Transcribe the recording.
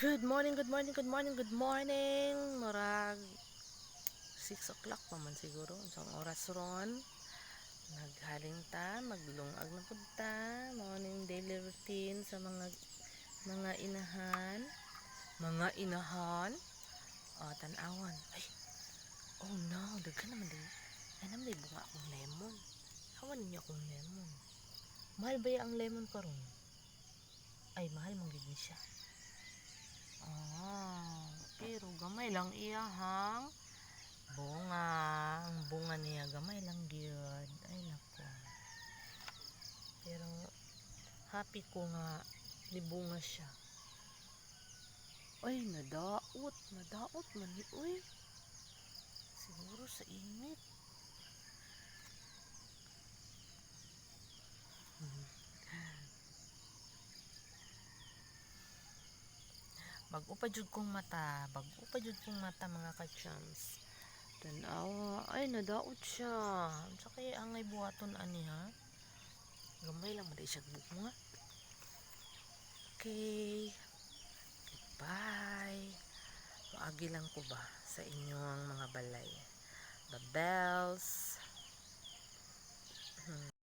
Good morning, good morning, good morning, good morning. Murag 6 o'clock pa man siguro. Isang oras ron. Naghaling ta, maglungag na pud ta. Morning daily routine sa mga mga inahan. Mga inahan. O, tanawan. Ay, oh no, daghan naman din. Ay, naman din bunga akong lemon. Hawan ninyo akong lemon. Mahal ba ang lemon karon? Ay, mahal mong gid siya. Ah, pero gamay lang iya hang bunga. Ang bunga niya gamay lang gyud. Ay nako. Pero happy ko nga ni bunga siya. Ay, nadaot. Nadaot man ni. Uy. Siguro sa init. Bago pa kong mata, bago pa kong mata mga ka-chums. Tanawa, ay nadaot siya. Sa kaya angay buhaton ani ha. Gamay lang maday siya bunga. Okay. Goodbye. Maagi lang ko ba sa inyong mga balay. The bells.